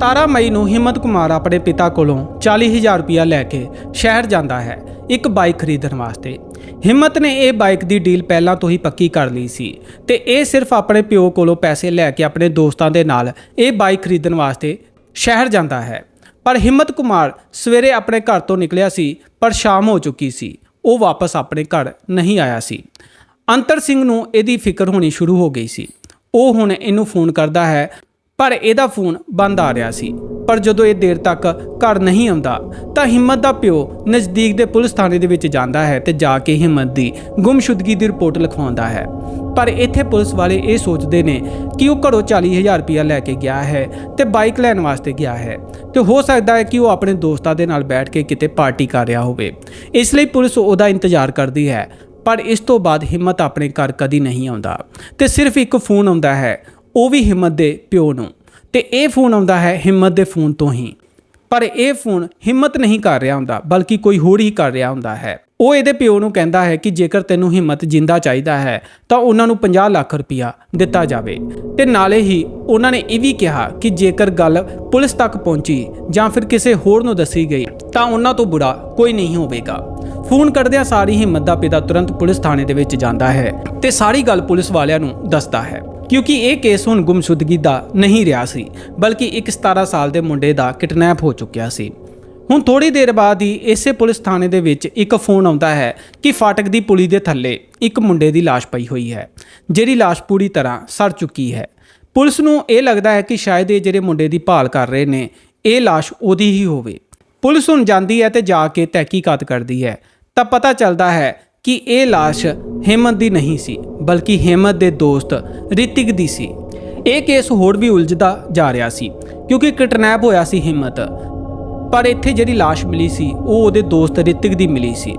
17 ਮਈ ਨੂੰ ਹਿੰਮਤ ਕੁਮਾਰ ਆਪਣੇ ਪਿਤਾ ਕੋਲੋਂ 40000 ਰੁਪਇਆ ਲੈ ਕੇ ਸ਼ਹਿਰ ਜਾਂਦਾ ਹੈ, ਇੱਕ ਬਾਈਕ ਖਰੀਦਣ ਵਾਸਤੇ। ਹਿੰਮਤ ਨੇ ਇਹ ਬਾਈਕ ਦੀ ਡੀਲ ਪਹਿਲਾਂ ਤੋਂ ਹੀ ਪੱਕੀ ਕਰ ਲਈ ਸੀ ਤੇ ਇਹ ਸਿਰਫ ਆਪਣੇ ਪਿਓ ਕੋਲੋਂ ਪੈਸੇ ਲੈ ਕੇ ਆਪਣੇ ਦੋਸਤਾਂ ਦੇ ਨਾਲ ਇਹ ਬਾਈਕ ਖਰੀਦਣ ਵਾਸਤੇ ਸ਼ਹਿਰ ਜਾਂਦਾ ਹੈ। ਪਰ ਹਿੰਮਤ ਕੁਮਾਰ ਸਵੇਰੇ ਆਪਣੇ ਘਰ ਤੋਂ ਨਿਕਲਿਆ ਸੀ, ਪਰ ਸ਼ਾਮ ਹੋ ਚੁੱਕੀ ਸੀ, ਉਹ ਵਾਪਸ ਆਪਣੇ ਘਰ ਨਹੀਂ ਆਇਆ ਸੀ। ਅੰਤਰ ਸਿੰਘ ਨੂੰ ਇਹਦੀ ਫਿਕਰ ਹੋਣੀ ਸ਼ੁਰੂ ਹੋ ਗਈ ਸੀ। ਉਹ ਹੁਣ ਇਹਨੂੰ ਫੋਨ ਕਰਦਾ ਹੈ ਪਰ ਇਹਦਾ ਫੋਨ ਬੰਦ ਆ ਰਿਹਾ ਸੀ। ਪਰ ਜਦੋਂ ਇਹ ਦੇਰ ਤੱਕ ਘਰ ਨਹੀਂ ਆਉਂਦਾ, ਤਾਂ ਹਿੰਮਤ ਦਾ ਪਿਓ ਨਜ਼ਦੀਕ ਦੇ ਪੁਲਿਸ ਥਾਣੇ ਦੇ ਵਿੱਚ ਜਾਂਦਾ ਹੈ ਤੇ ਜਾ ਕੇ ਹਿੰਮਤ ਦੀ ਗੁੰਮਸ਼ੁਦਗੀ ਦੀ ਰਿਪੋਰਟ ਲਿਖਵਾਉਂਦਾ ਹੈ। ਪਰ ਇੱਥੇ ਪੁਲਿਸ ਵਾਲੇ ਇਹ ਸੋਚਦੇ ਨੇ ਕਿ ਉਹ ਘਰੋਂ 40000 ਰੁਪਇਆ ਲੈ ਕੇ ਗਿਆ ਹੈ ਤੇ ਬਾਈਕ ਲੈਣ ਵਾਸਤੇ ਗਿਆ ਹੈ ਤੇ ਹੋ ਸਕਦਾ ਹੈ ਕਿ ਉਹ ਆਪਣੇ ਦੋਸਤਾਂ ਦੇ ਨਾਲ ਬੈਠ ਕੇ ਕਿਤੇ ਪਾਰਟੀ ਕਰ ਰਿਹਾ ਹੋਵੇ। ਇਸ ਲਈ ਪੁਲਿਸ ਉਹਦਾ ਇੰਤਜ਼ਾਰ ਕਰਦੀ ਹੈ, ਪਰ ਇਸ ਤੋਂ ਬਾਅਦ ਹਿੰਮਤ ਆਪਣੇ ਘਰ ਕਦੀ ਨਹੀਂ ਆਉਂਦਾ ਤੇ ਸਿਰਫ ਇੱਕ ਫੋਨ ਆਉਂਦਾ ਹੈ ਉਹ ਵੀ ਹਿੰਮਤ ਦੇ ਪਿਓ ਨੂੰ। ਤੇ ਇਹ ਫੋਨ ਆਉਂਦਾ ਹੈ ਹਿੰਮਤ ਦੇ ਫੋਨ ਤੋਂ ਹੀ। ਪਰ ਇਹ ਫੋਨ ਹਿੰਮਤ ਨਹੀਂ ਕਰ ਰਿਹਾ ਹੁੰਦਾ, ਬਲਕਿ ਕੋਈ ਹੋਰ ਹੀ ਕਰ ਰਿਹਾ ਹੁੰਦਾ ਹੈ। ਉਹ ਇਹਦੇ ਪਿਓ ਨੂੰ ਕਹਿੰਦਾ ਹੈ ਕਿ ਜੇਕਰ ਤੈਨੂੰ ਹਿੰਮਤ ਜਿੰਦਾ ਚਾਹੀਦਾ ਹੈ, ਤਾਂ ਉਹਨਾਂ ਨੂੰ 50 ਲੱਖ ਰੁਪਇਆ ਦਿੱਤਾ ਜਾਵੇ। ਤੇ ਨਾਲੇ ਹੀ ਉਹਨਾਂ ਨੇ ਇਹ ਵੀ ਕਿਹਾ ਕਿ ਜੇਕਰ ਗੱਲ ਪੁਲਿਸ ਤੱਕ ਪਹੁੰਚੀ ਜਾਂ ਫਿਰ ਕਿਸੇ ਹੋਰ ਨੂੰ ਦੱਸੀ ਗਈ, ਤਾਂ ਉਹਨਾਂ ਤੋਂ ਬੁਰਾ ਕੋਈ ਨਹੀਂ ਹੋਵੇਗਾ। ਫੋਨ ਕਰਦਿਆਂ ਸਾਰੀ ਹਿੰਮਤ ਦਾ ਪਿਤਾ ਤੁਰੰਤ ਪੁਲਿਸ ਥਾਣੇ ਦੇ ਵਿੱਚ ਜਾਂਦਾ ਹੈ ਤੇ ਸਾਰੀ ਗੱਲ ਪੁਲਿਸ ਵਾਲਿਆਂ ਨੂੰ ਦੱਸਦਾ ਹੈ। ਕਿਉਂਕਿ ਇਹ ਕੇਸ ਹੁਣ ਗੁੰਮਸ਼ੁਦਗੀ ਦਾ ਨਹੀਂ ਰਿਹਾ ਸੀ, ਬਲਕਿ ਇੱਕ 17 ਸਾਲ ਦੇ ਮੁੰਡੇ ਦਾ ਕਿਡਨੈਪ ਹੋ ਚੁੱਕਿਆ ਸੀ। ਹੁਣ ਥੋੜੀ ਦੇਰ ਬਾਅਦ ਹੀ ਇਸੇ ਪੁਲਿਸ ਥਾਣੇ ਦੇ ਵਿੱਚ ਇੱਕ ਫੋਨ ਆਉਂਦਾ ਹੈ ਕਿ ਫਾਟਕ ਦੀ ਪੁਲੀ ਦੇ ਥੱਲੇ ਇੱਕ ਮੁੰਡੇ ਦੀ ਲਾਸ਼ ਪਈ ਹੋਈ ਹੈ, ਜਿਹੜੀ ਲਾਸ਼ ਪੂਰੀ ਤਰ੍ਹਾਂ ਸੜ ਚੁੱਕੀ ਹੈ। ਪੁਲਿਸ ਨੂੰ ਇਹ ਲੱਗਦਾ ਹੈ ਕਿ ਸ਼ਾਇਦ ਇਹ ਜਿਹੜੇ ਮੁੰਡੇ ਦੀ ਭਾਲ ਕਰ ਰਹੇ ਨੇ, ਇਹ ਲਾਸ਼ ਉਹਦੀ ਹੀ ਹੋਵੇ। ਪੁਲਿਸ ਹੁਣ ਜਾਂਦੀ ਹੈ ਤੇ ਜਾ ਕੇ ਤਹਿਕੀਕਾਤ ਕਰਦੀ ਹੈ। ਤਾਂ ਪਤਾ ਚੱਲਦਾ ਹੈ ਕਿ ਇਹ ਲਾਸ਼ ਹਿੰਮਤ ਦੀ ਨਹੀਂ ਸੀ, ਬਲਕਿ ਹਿੰਮਤ ਦੇ ਦੋਸਤ ਰਿਤਿਕ ਦੀ ਸੀ। ਇਹ ਕੇਸ ਹੋਰ ਵੀ ਉਲਝਦਾ ਜਾ ਰਿਹਾ ਸੀ, ਕਿਉਂਕਿ ਕਿਡਨੈਪ ਹੋਇਆ ਸੀ ਹਿੰਮਤ। ਪਰ ਇੱਥੇ ਜਿਹੜੀ ਲਾਸ਼ ਮਿਲੀ ਸੀ, ਉਹ ਉਹਦੇ ਦੋਸਤ ਰਿਤਿਕ ਦੀ ਮਿਲੀ ਸੀ।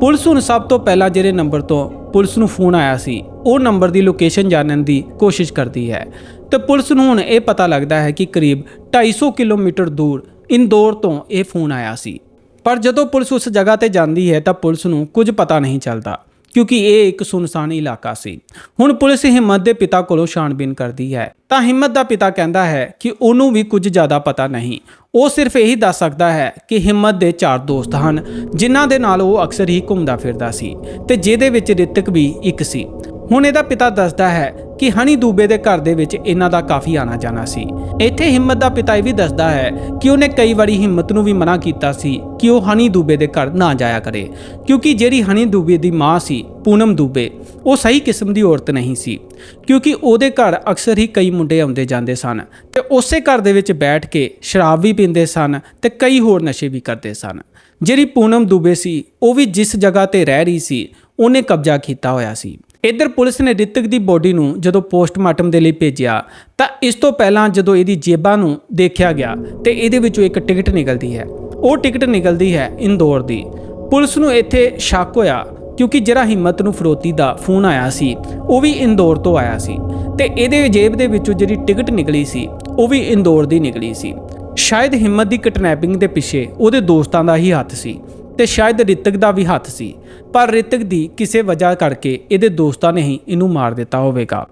ਪੁਲਿਸ ਹੁਣ ਸਭ ਤੋਂ ਪਹਿਲਾਂ ਜਿਹੜੇ ਨੰਬਰ ਤੋਂ ਪੁਲਿਸ ਨੂੰ ਫੋਨ ਆਇਆ ਸੀ, ਉਹ ਨੰਬਰ ਦੀ ਲੋਕੇਸ਼ਨ ਜਾਣਨ ਦੀ ਕੋਸ਼ਿਸ਼ ਕਰਦੀ ਹੈ। ਤੇ ਪੁਲਿਸ ਨੂੰ ਹੁਣ ਇਹ ਪਤਾ ਲੱਗਦਾ ਹੈ ਕਿ ਕਰੀਬ 250 ਕਿਲੋਮੀਟਰ ਦੂਰ, ਇੰਦੌਰ ਤੋਂ ਇਹ ਫੋਨ ਆਇਆ ਸੀ। ਪਰ ਜਦੋਂ ਪੁਲਿਸ ਉਸ ਜਗ੍ਹਾ ਤੇ ਜਾਂਦੀ ਹੈ ਤਾਂ ਪੁਲਿਸ ਨੂੰ ਕੁਝ ਪਤਾ ਨਹੀਂ ਚੱਲਦਾ, ਕਿਉਂਕਿ ਇਹ ਇੱਕ ਸੁਨਸਾਨ ਇਲਾਕਾ ਸੀ। ਹੁਣ ਪੁਲਿਸ ਹਿੰਮਤ ਦੇ ਪਿਤਾ ਕੋਲੋਂ ਛਾਣਬੀਨ ਕਰਦੀ ਹੈ। ਤਾਂ ਹਿੰਮਤ ਦਾ ਪਿਤਾ ਕਹਿੰਦਾ ਹੈ ਕਿ ਉਹਨੂੰ ਵੀ ਕੁਝ ਜ਼ਿਆਦਾ ਪਤਾ ਨਹੀਂ। ਉਹ ਸਿਰਫ ਇਹੀ ਦੱਸ ਸਕਦਾ ਹੈ ਕਿ ਹਿੰਮਤ ਦੇ ਚਾਰ ਦੋਸਤ ਹਨ, ਜਿਨ੍ਹਾਂ ਦੇ ਨਾਲ ਉਹ ਅਕਸਰ ਹੀ ਘੁੰਮਦਾ ਫਿਰਦਾ ਸੀ ਤੇ ਜਿਹਦੇ ਵਿੱਚ ਰਿਤਿਕ ਵੀ ਇੱਕ ਸੀ। ਹੁਣ ਇਹਦਾ ਪਿਤਾ ਦੱਸਦਾ ਹੈ ਕਿ ਹਨੀ ਦੂਬੇ ਦੇ ਘਰ ਦੇ ਵਿੱਚ ਇਹਨਾਂ ਦਾ ਕਾਫੀ ਆਣਾ ਜਾਣਾ ਸੀ। ਇੱਥੇ ਹਿੰਮਤ ਦਾ ਪਿਤਾ ਇਹ ਵੀ ਦੱਸਦਾ ਹੈ ਕਿ ਉਹਨੇ ਕਈ ਵਾਰੀ ਹਿੰਮਤ ਨੂੰ ਵੀ ਮਨਾ ਕੀਤਾ ਸੀ ਕਿ ਉਹ ਹਨੀ ਦੂਬੇ ਦੇ ਘਰ ਨਾ ਜਾਇਆ ਕਰੇ, ਕਿਉਂਕਿ ਜਿਹੜੀ ਹਨੀ ਦੂਬੇ ਦੀ ਮਾਂ ਸੀ, ਪੂਨਮ ਦੂਬੇ, ਉਹ ਸਹੀ ਕਿਸਮ ਦੀ ਔਰਤ ਨਹੀਂ ਸੀ, ਕਿਉਂਕਿ ਉਹਦੇ ਘਰ ਅਕਸਰ ਹੀ ਕਈ ਮੁੰਡੇ ਆਉਂਦੇ ਜਾਂਦੇ ਸਨ ਤੇ ਉਸੇ ਘਰ ਦੇ ਵਿੱਚ ਬੈਠ ਕੇ ਸ਼ਰਾਬ ਵੀ ਪੀਂਦੇ ਸਨ ਤੇ ਕਈ ਹੋਰ ਨਸ਼ੇ ਵੀ ਕਰਦੇ ਸਨ। ਜਿਹੜੀ ਪੂਨਮ ਦੂਬੇ ਸੀ, ਉਹ ਵੀ ਜਿਸ ਜਗ੍ਹਾ ਤੇ ਰਹਿ ਰਹੀ ਸੀ, ਉਹਨੇ ਕਬਜ਼ਾ ਕੀਤਾ ਹੋਇਆ ਸੀ। ਇੱਧਰ ਪੁਲਿਸ ਨੇ ਰਿਤਿਕ ਦੀ ਬੋਡੀ ਨੂੰ ਜਦੋਂ ਪੋਸਟਮਾਰਟਮ ਦੇ ਲਈ ਭੇਜਿਆ, ਤਾਂ ਇਸ ਤੋਂ ਪਹਿਲਾਂ ਜਦੋਂ ਇਹਦੀ ਜੇਬਾਂ ਨੂੰ ਦੇਖਿਆ ਗਿਆ, ਤੇ ਇਹਦੇ ਵਿੱਚੋਂ ਇੱਕ ਟਿਕਟ ਨਿਕਲਦੀ ਹੈ। ਉਹ ਟਿਕਟ ਨਿਕਲਦੀ ਹੈ ਇੰਦੌਰ ਦੀ। ਪੁਲਿਸ ਨੂੰ ਇੱਥੇ ਸ਼ੱਕ ਹੋਇਆ ਕਿਉਂਕਿ ਜਿਹੜਾ ਹਿੰਮਤ ਨੂੰ ਫਰੋਤੀ ਦਾ ਫੋਨ ਆਇਆ ਸੀ। ਉਹ ਵੀ ਇੰਦੌਰ ਤੋਂ ਆਇਆ ਸੀ। ਤੇ ਇਹਦੇ ਜੇਬ ਦੇ ਵਿੱਚੋਂ ਜਿਹੜੀ ਟਿਕਟ ਨਿਕਲੀ ਸੀ, ਉਹ ਵੀ ਇੰਦੌਰ ਦੀ ਨਿਕਲੀ ਸੀ। ਸ਼ਾਇਦ ਹਿੰਮਤ ਦੀ ਕਿਡਨੈਪਿੰਗ ਦੇ ਪਿੱਛੇ ਉਹਦੇ ਦੋਸਤਾਂ ਦਾ ਹੀ ਹੱਥ ਸੀ। ਤੇ ਸ਼ਾਇਦ ਰਿਤਿਕ ਦਾ ਵੀ ਹੱਥ ਸੀ, ਪਰ ਰਿਤਿਕ ਦੀ ਕਿਸੇ ਵਜ੍ਹਾ ਕਰਕੇ ਇਹਦੇ ਦੋਸਤਾਂ ਨੇ ਹੀ ਇਹਨੂੰ ਮਾਰ ਦਿੱਤਾ ਹੋਵੇਗਾ।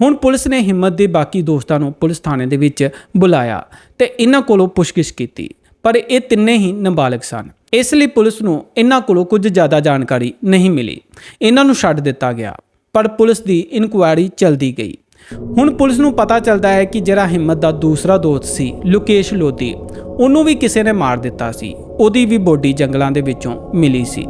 ਹੁਣ ਪੁਲਿਸ ਨੇ ਹਿੰਮਤ ਦੇ ਬਾਕੀ ਦੋਸਤਾਂ ਨੂੰ ਪੁਲਿਸ ਥਾਣੇ ਦੇ ਵਿੱਚ ਬੁਲਾਇਆ ਤੇ ਇਹਨਾਂ ਕੋਲੋਂ ਪੁੱਛਗਿੱਛ ਕੀਤੀ, ਪਰ ਇਹ ਤਿੰਨੇ ਹੀ ਨਾਬਾਲਗ ਸਨ। ਇਸ ਲਈ ਪੁਲਿਸ ਨੂੰ ਇਹਨਾਂ ਕੋਲੋਂ ਕੁਝ ਜ਼ਿਆਦਾ ਜਾਣਕਾਰੀ ਨਹੀਂ ਮਿਲੀ। ਇਹਨਾਂ ਨੂੰ ਛੱਡ ਦਿੱਤਾ ਗਿਆ, ਪਰ ਪੁਲਿਸ ਦੀ ਇਨਕੁਆਇਰੀ ਚਲਦੀ ਗਈ। ਹੁਣ ਪੁਲਿਸ ਨੂੰ ਪਤਾ ਚੱਲਦਾ ਹੈ ਕਿ ਜਿਹੜਾ ਹਿੰਮਤ ਦਾ ਦੂਸਰਾ ਦੋਸਤ ਸੀ, ਲੁਕੇਸ਼ ਲੋਧੀ ਉਹਨੂੰ ਵੀ ਕਿਸੇ ਨੇ ਮਾਰ ਦਿੱਤਾ ਸੀ। ਉਹਦੀ ਵੀ ਬੋਡੀ ਜੰਗਲਾਂ ਦੇ ਵਿੱਚੋਂ ਮਿਲੀ ਸੀ।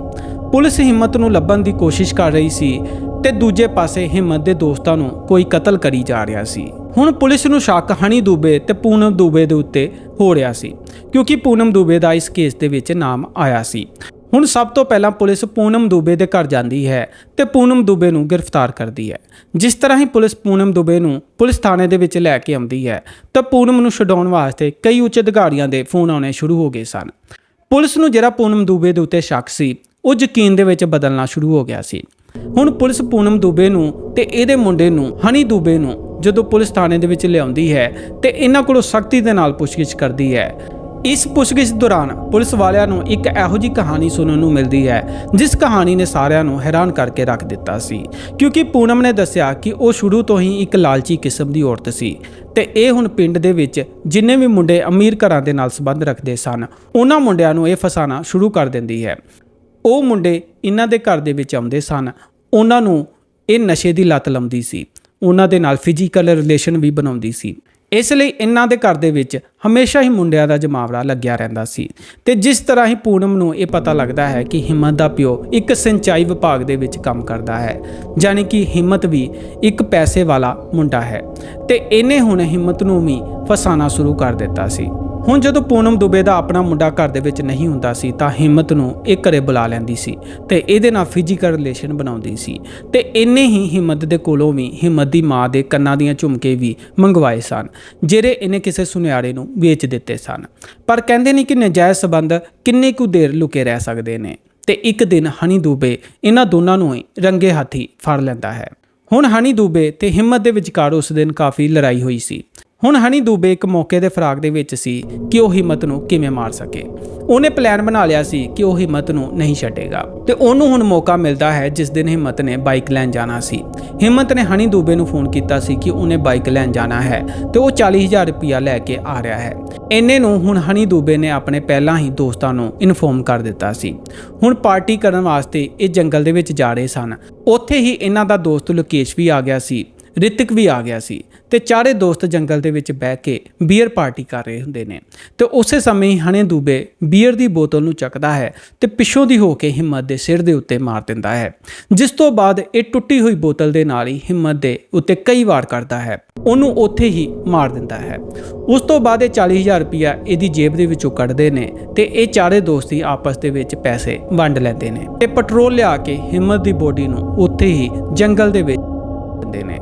ਪੁਲਿਸ ਹਿੰਮਤ ਨੂੰ ਲੱਭਣ ਦੀ ਕੋਸ਼ਿਸ਼ ਕਰ ਰਹੀ ਸੀ ਤੇ ਦੂਜੇ ਪਾਸੇ ਹਿੰਮਤ ਦੇ ਦੋਸਤਾਂ ਨੂੰ ਕੋਈ ਕਤਲ ਕਰੀ ਜਾ ਰਿਹਾ ਸੀ। ਹੁਣ ਪੁਲਿਸ ਨੂੰ ਸ਼ੱਕ ਹਨੀ ਦੂਬੇ ਤੇ ਪੂਨਮ ਦੂਬੇ ਦੇ ਉੱਤੇ ਹੋ ਰਿਹਾ ਸੀ, ਕਿਉਂਕਿ ਪੂਨਮ ਦੂਬੇ ਦਾ ਇਸ ਕੇਸ ਦੇ ਵਿੱਚ ਨਾਮ ਆਇਆ ਸੀ। ਹੁਣ ਸਭ ਤੋਂ ਪਹਿਲਾਂ ਪੁਲਿਸ ਪੂਨਮ ਦੂਬੇ ਦੇ ਘਰ ਜਾਂਦੀ ਹੈ ਤੇ ਪੂਨਮ ਦੂਬੇ ਨੂੰ ਗ੍ਰਿਫਤਾਰ ਕਰਦੀ ਹੈ। ਜਿਸ ਤਰ੍ਹਾਂ ਹੀ ਪੁਲਿਸ ਪੂਨਮ ਦੁਬੇ ਨੂੰ ਪੁਲਿਸ ਥਾਣੇ ਦੇ ਵਿੱਚ ਲੈ ਕੇ ਆਉਂਦੀ ਹੈ, ਤਾਂ ਪੂਨਮ ਨੂੰ ਛਡਾਉਣ ਵਾਸਤੇ ਕਈ ਉੱਚ ਅਧਿਕਾਰੀਆਂ ਦੇ ਫੋਨ ਆਉਣੇ ਸ਼ੁਰੂ ਹੋ ਗਏ ਸਨ। ਪੁਲਿਸ ਨੂੰ ਜਿਹੜਾ ਪੂਨਮ ਦੂਬੇ ਦੇ ਉੱਤੇ ਸ਼ੱਕ ਸੀ, ਉਹ ਯਕੀਨ ਦੇ ਵਿੱਚ ਬਦਲਣਾ ਸ਼ੁਰੂ ਹੋ ਗਿਆ ਸੀ। ਹੁਣ ਪੁਲਿਸ ਪੂਨਮ ਦੁਬੇ ਨੂੰ ਤੇ ਇਹਦੇ ਮੁੰਡੇ ਨੂੰ, ਹਨੀ ਦੁਬੇ ਨੂੰ ਜਦੋਂ ਪੁਲਿਸ ਥਾਣੇ ਦੇ ਵਿੱਚ ਲਿਆਉਂਦੀ ਹੈ, ਤੇ ਇਹਨਾਂ ਕੋਲੋਂ ਸਖਤੀ ਦੇ ਨਾਲ ਪੁੱਛਗਿੱਛ ਕਰਦੀ ਹੈ ਇਸ ਪੁੱਛਗਿੱਛ ਦੌਰਾਨ ਪੁਲਿਸ ਵਾਲਿਆਂ ਨੂੰ ਇੱਕ ਇਹੋ ਜਿਹੀ ਕਹਾਣੀ ਸੁਣਨ ਨੂੰ ਮਿਲਦੀ ਹੈ, ਜਿਸ ਕਹਾਣੀ ਨੇ ਸਾਰਿਆਂ ਨੂੰ ਹੈਰਾਨ ਕਰਕੇ ਰੱਖ ਦਿੱਤਾ ਸੀ। ਕਿਉਂਕਿ ਪੂਨਮ ਨੇ ਦੱਸਿਆ ਕਿ ਉਹ ਸ਼ੁਰੂ ਤੋਂ ਹੀ ਇੱਕ ਲਾਲਚੀ ਕਿਸਮ ਦੀ ਔਰਤ ਸੀ ਤੇ ਇਹ ਹੁਣ ਪਿੰਡ ਦੇ ਵਿੱਚ ਜਿੰਨੇ ਵੀ ਮੁੰਡੇ ਅਮੀਰ ਘਰਾਂ ਦੇ ਨਾਲ ਸੰਬੰਧ ਰੱਖਦੇ ਸਨ, ਉਹਨਾਂ ਮੁੰਡਿਆਂ ਨੂੰ ਇਹ ਫਸਾਣਾ ਸ਼ੁਰੂ ਕਰ ਦਿੰਦੀ ਹੈ। ਉਹ ਮੁੰਡੇ ਇਹਨਾਂ ਦੇ ਘਰ ਦੇ ਵਿੱਚ ਆਉਂਦੇ ਸਨ, ਉਹਨਾਂ ਨੂੰ ਇਹ ਨਸ਼ੇ ਦੀ ਲਤ ਲਾਉਂਦੀ ਸੀ, ਉਹਨਾਂ ਦੇ ਨਾਲ ਫਿਜ਼ੀਕਲ ਰਿਲੇਸ਼ਨ ਵੀ ਬਣਾਉਂਦੀ ਸੀ। ਇਸ ਲਈ ਇਹਨਾਂ ਦੇ ਘਰ ਦੇ ਵਿੱਚ ਹਮੇਸ਼ਾ ਹੀ ਮੁੰਡਿਆਂ ਦਾ ਜਮਾਵੜਾ ਲੱਗਿਆ ਰਹਿੰਦਾ ਸੀ। ਤੇ ਜਿਸ ਤਰ੍ਹਾਂ ਹੀ ਪੂਨਮ ਨੂੰ ਇਹ ਪਤਾ ਲੱਗਦਾ ਹੈ ਕਿ ਹਿੰਮਤ ਦਾ ਪਿਓ ਇੱਕ ਸਿੰਚਾਈ ਵਿਭਾਗ ਦੇ ਵਿੱਚ ਕੰਮ ਕਰਦਾ ਹੈ ਯਾਨੀ ਕਿ ਹਿੰਮਤ ਵੀ ਇੱਕ ਪੈਸੇ ਵਾਲਾ ਮੁੰਡਾ ਹੈ। ਤੇ ਇਹਨੇ ਹੁਣ ਹਿੰਮਤ ਨੂੰ ਵੀ ਫਸਾਣਾ ਸ਼ੁਰੂ ਕਰ ਦਿੱਤਾ ਸੀ। ਹੁਣ ਜਦੋਂ ਪੂਨਮ ਦੁਬੇ ਦਾ ਆਪਣਾ ਮੁੰਡਾ ਘਰ ਦੇ ਵਿੱਚ ਨਹੀਂ ਹੁੰਦਾ ਸੀ, ਤਾਂ ਹਿੰਮਤ ਨੂੰ ਇਹ ਘਰੇ ਬੁਲਾ ਲੈਂਦੀ ਸੀ ਤੇ ਇਹਦੇ ਨਾਲ ਫਿਜ਼ੀਕਲ ਰਿਲੇਸ਼ਨ ਬਣਾਉਂਦੀ ਸੀ ਤੇ ਇੰਨੇ ਹੀ ਹਿੰਮਤ ਦੇ ਕੋਲੋਂ ਵੀ ਹਿੰਮਤ ਦੀ ਮਾਂ ਦੇ ਕੰਨਾਂ ਦੀਆਂ ਝੁਮਕੇ ਵੀ ਮੰਗਵਾਏ ਸਨ, ਜਿਹੜੇ ਇਹਨੇ ਕਿਸੇ ਸੁਨਿਆਰੇ ਨੂੰ ਵੇਚ ਦਿੱਤੇ ਸਨ। ਪਰ ਕਹਿੰਦੇ ਨੇ ਕਿ ਨਜਾਇਜ਼ ਸਬੰਧ ਕਿੰਨੇ ਕੁ ਦੇਰ ਲੁਕੇ ਰਹਿ ਸਕਦੇ ਨੇ ਤੇ ਇੱਕ ਦਿਨ ਹਨੀ ਦੂਬੇ ਇਹਨਾਂ ਦੋਨਾਂ ਨੂੰ ਹੀ ਰੰਗੇ ਹੱਥੀ ਫੜ ਲੈਂਦਾ ਹੈ। ਹੁਣ ਹਨੀ ਦੂਬੇ ਤੇ ਹਿੰਮਤ ਦੇ ਵਿਚਕਾਰ ਉਸ ਦਿਨ ਕਾਫੀ ਲੜਾਈ ਹੋਈ ਸੀ। ਹੁਣ ਹਨੀ ਦੂਬੇ ਇੱਕ ਮੌਕੇ ਦੇ ਫਰਾਗ ਦੇ ਵਿੱਚ ਸੀ ਕਿ ਉਹ ਹਿੰਮਤ ਨੂੰ ਕਿਵੇਂ ਮਾਰ ਸਕੇ। ਉਹਨੇ ਪਲਾਨ ਬਣਾ ਲਿਆ ਸੀ ਕਿ ਉਹ ਹਿੰਮਤ ਨੂੰ ਨਹੀਂ ਛੱਡੇਗਾ। ਤੇ ਉਹਨੂੰ ਹੁਣ ਮੌਕਾ ਮਿਲਦਾ ਹੈ ਜਿਸ ਦਿਨ ਹਿੰਮਤ ਨੇ ਬਾਈਕ ਲੈਣ ਜਾਣਾ ਸੀ। ਹਿੰਮਤ ਨੇ ਹਨੀ ਦੂਬੇ ਨੂੰ ਫੋਨ ਕੀਤਾ ਸੀ ਕਿ ਉਹਨੇ ਬਾਈਕ ਲੈਣ ਜਾਣਾ ਹੈ ਤੇ ਉਹ 40000 ਰੁਪਇਆ ਲੈ ਕੇ ਆ ਰਿਹਾ ਹੈ। ਇੰਨੇ ਨੂੰ ਹੁਣ ਹਨੀ ਦੂਬੇ ਨੇ ਆਪਣੇ ਪਹਿਲਾਂ ਹੀ ਦੋਸਤਾਂ ਨੂੰ ਇਨਫੋਰਮ ਕਰ ਦਿੱਤਾ ਸੀ। ਹੁਣ ਪਾਰਟੀ ਕਰਨ ਵਾਸਤੇ ਇਹ ਜੰਗਲ ਦੇ ਵਿੱਚ ਜਾ ਰਹੇ ਸਨ। ਉੱਥੇ ਹੀ ਇਹਨਾਂ ਦਾ ਦੋਸਤ ਲੋਕੇਸ਼ ਵੀ ਆ ਗਿਆ ਸੀ। ਰਿਤਿਕ ਵੀ ਆ ਗਿਆ ਸੀ ਤੇ ਚਾਰੇ ਦੋਸਤ ਜੰਗਲ ਦੇ ਵਿੱਚ ਬਹਿ ਕੇ ਬੀਅਰ ਪਾਰਟੀ ਕਰ ਰਹੇ ਹੁੰਦੇ ਨੇ। ਤੇ ਉਸੇ ਸਮੇਂ ਹੀ ਹਣੇ ਦੂਬੇ ਬੀਅਰ ਦੀ ਬੋਤਲ ਨੂੰ ਚੱਕਦਾ ਹੈ ਤੇ ਪਿੱਛੋਂ ਦੀ ਹੋ ਕੇ ਹਿੰਮਤ ਦੇ ਸਿਰ ਦੇ ਉੱਤੇ ਮਾਰ ਦਿੰਦਾ ਹੈ। ਜਿਸ ਤੋਂ ਬਾਅਦ ਇਹ ਟੁੱਟੀ ਹੋਈ ਬੋਤਲ ਦੇ ਨਾਲ ਹੀ ਹਿੰਮਤ ਦੇ ਉੱਤੇ ਕਈ ਵਾਰ ਕਰਦਾ ਹੈ। ਉਹਨੂੰ ਉੱਥੇ ਹੀ ਮਾਰ ਦਿੰਦਾ ਹੈ। ਉਸ ਤੋਂ ਬਾਅਦ ਇਹ 40000 ਰੁਪਇਆ ਇਹਦੀ ਜੇਬ ਦੇ ਵਿੱਚੋਂ ਕੱਢਦੇ ਨੇ ਤੇ ਇਹ ਚਾਰੇ ਦੋਸਤ ਹੀ ਆਪਸ ਦੇ ਵਿੱਚ ਪੈਸੇ ਵੰਡ ਲੈਂਦੇ ਨੇ। ਤੇ ਪੈਟਰੋਲ ਲਿਆ ਕੇ ਹਿੰਮਤ ਦੀ ਬੋਡੀ ਨੂੰ ਉੱਥੇ ਹੀ ਜੰਗਲ ਦੇ ਵਿੱਚ ਦਿੰਦੇ ਨੇ।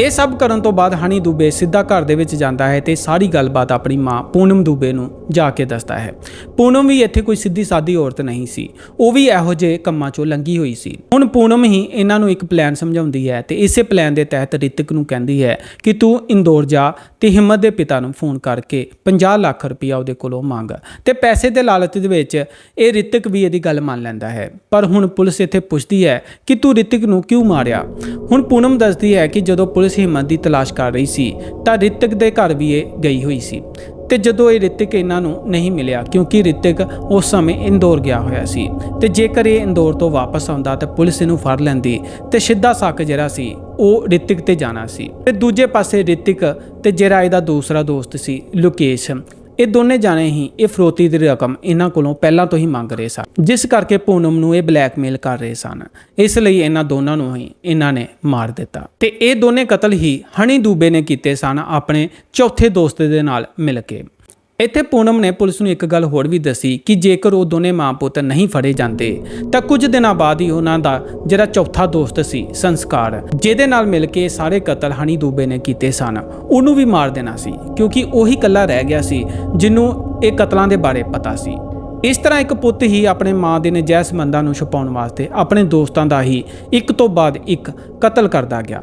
ਇਹ ਸਭ ਕਰਨ ਤੋਂ ਬਾਅਦ ਹਨੀ ਦੂਬੇ ਸਿੱਧਾ ਘਰ ਦੇ ਵਿੱਚ ਜਾਂਦਾ ਹੈ ਤੇ ਸਾਰੀ ਗੱਲਬਾਤ ਆਪਣੀ ਮਾਂ ਪੂਨਮ ਦੂਬੇ ਨੂੰ ਜਾ ਕੇ ਦੱਸਦਾ ਹੈ। ਪੂਨਮ ਵੀ ਇੱਥੇ ਕੋਈ ਸਿੱਧੀ ਸਾਦੀ ਔਰਤ ਨਹੀਂ ਸੀ। ਉਹ ਵੀ ਇਹੋ ਜਿਹੇ ਕੰਮਾਂ ਚੋਂ ਲੰਗੀ ਹੋਈ ਸੀ। ਹੁਣ ਪੂਨਮ ਹੀ ਇਹਨਾਂ ਨੂੰ ਇੱਕ ਪਲਾਨ ਸਮਝਾਉਂਦੀ ਹੈ ਤੇ ਇਸੇ ਪਲਾਨ ਦੇ ਤਹਿਤ ਰਿਤਿਕ ਨੂੰ ਕਹਿੰਦੀ ਹੈ ਕਿ ਤੂੰ ਇੰਦੌਰ ਜਾ ਤੇ ਹਿੰਮਤ ਦੇ ਪਿਤਾ ਨੂੰ ਫੋਨ ਕਰਕੇ 50 ਲੱਖ ਰੁਪਇਆ ਉਹਦੇ ਕੋਲੋਂ ਮੰਗ। ਤੇ ਪੈਸੇ ਦੇ ਲਾਲਚ ਦੇ ਵਿੱਚ ਇਹ ਰਿਤਿਕ ਵੀ ਇਹਦੀ ਗੱਲ ਮੰਨ ਲੈਂਦਾ ਹੈ। ਪਰ ਹੁਣ ਪੁਲਿਸ ਇੱਥੇ ਪੁੱਛਦੀ ਹੈ ਕਿ ਤੂੰ ਰਿਤਿਕ ਨੂੰ ਕਿਉਂ ਮਾਰਿਆ? ਹੁਣ ਪੂਨਮ ਦੱਸਦੀ ਹੈ ਕਿ ਜਦੋਂ ਪੁਲਿਸ ਹਿੰਮਤ ਦੀ ਤਲਾਸ਼ ਕਰ ਰਹੀ ਸੀ ਤਾਂ ਰਿਤਿਕ ਦੇ ਘਰ ਵੀ ਇਹ ਗਈ ਹੋਈ ਸੀ। ਤੇ ਜਦੋਂ ਇਹ ਰਿਤਿਕ ਇਹਨਾਂ ਨੂੰ ਨਹੀਂ ਮਿਲਿਆ, ਕਿਉਂਕਿ ਰਿਤਿਕ ਉਸ ਸਮੇਂ ਇੰਦੌਰ ਗਿਆ ਹੋਇਆ ਸੀ, ਤੇ ਜੇਕਰ ਇਹ ਇੰਦੌਰ ਤੋਂ ਵਾਪਸ ਆਉਂਦਾ ਤਾਂ ਪੁਲਿਸ ਇਹਨੂੰ ਫੜ ਲੈਂਦੀ ਤੇ ਸਿੱਧਾ ਸੱਕ ਜਿਹੜਾ ਸੀ, ਉਹ ਰਿਤਿਕ ਤੇ ਜਾਣਾ ਸੀ। ਤੇ ਦੂਜੇ ਪਾਸੇ ਰਿਤਿਕ ਤੇ ਜਿਹੜਾ ਇਹਦਾ ਦੂਸਰਾ ਦੋਸਤ ਸੀ, ਲੋਕੇਸ਼। ਇਹ ਦੋਨੇ ਜਾਣੇ ਹੀ ਇਹ ਫਰੋਤੀ ਦੀ ਰਕਮ ਇਹਨਾਂ ਕੋਲੋਂ ਪਹਿਲਾਂ ਤੋਂ ਹੀ ਮੰਗ ਰਹੇ ਸਨ, ਜਿਸ ਕਰਕੇ ਪੂਨਮ ਨੂੰ ਇਹ ਬਲੈਕਮੇਲ ਕਰ ਰਹੇ ਸਨ। ਇਸ ਲਈ ਇਹਨਾਂ ਦੋਨਾਂ ਨੂੰ ਹੀ ਇਹਨਾਂ ਨੇ ਮਾਰ ਦਿੱਤਾ। ਤੇ ਇਹ ਦੋਨੇ ਕਤਲ ਹੀ ਹਣੀ ਦੂਬੇ ਨੇ ਕੀਤੇ ਸਨ ਆਪਣੇ ਚੌਥੇ ਦੋਸਤ ਦੇ ਨਾਲ ਮਿਲ ਕੇ। ਇੱਥੇ ਪੂਨਮ ਨੇ ਪੁਲਿਸ ਨੂੰ ਇੱਕ ਗੱਲ ਹੋਰ ਵੀ ਦੱਸੀ ਕਿ ਜੇਕਰ ਉਹ ਦੋਨੇ ਮਾਂ ਪੁੱਤ ਨਹੀਂ ਫੜੇ ਜਾਂਦੇ, ਤਾਂ ਕੁਝ ਦਿਨਾਂ ਬਾਅਦ ਹੀ ਉਹਨਾਂ ਦਾ ਜਿਹੜਾ ਚੌਥਾ ਦੋਸਤ ਸੀ, ਸੰਸਕਾਰ, ਜਿਹਦੇ ਨਾਲ ਮਿਲ ਕੇ ਸਾਰੇ ਕਤਲ ਹਣੀ ਦੂਬੇ ਨੇ ਕੀਤੇ ਸਨ, ਉਹਨੂੰ ਵੀ ਮਾਰ ਦੇਣਾ ਸੀ, ਕਿਉਂਕਿ ਉਹੀ ਇਕੱਲਾ ਰਹਿ ਗਿਆ ਸੀ, ਜਿਹਨੂੰ ਇਹ ਕਤਲਾਂ ਦੇ ਬਾਰੇ ਪਤਾ ਸੀ। ਇਸ ਤਰ੍ਹਾਂ ਇੱਕ ਪੁੱਤ ਹੀ ਆਪਣੇ ਮਾਂ ਦੇ ਨਜਾਇਜ਼ ਸੰਬੰਧਾਂ ਨੂੰ ਛੁਪਾਉਣ ਵਾਸਤੇ ਆਪਣੇ ਦੋਸਤਾਂ ਦਾ ਹੀ ਇੱਕ ਤੋਂ ਬਾਅਦ ਇੱਕ ਕਤਲ ਕਰਦਾ ਗਿਆ।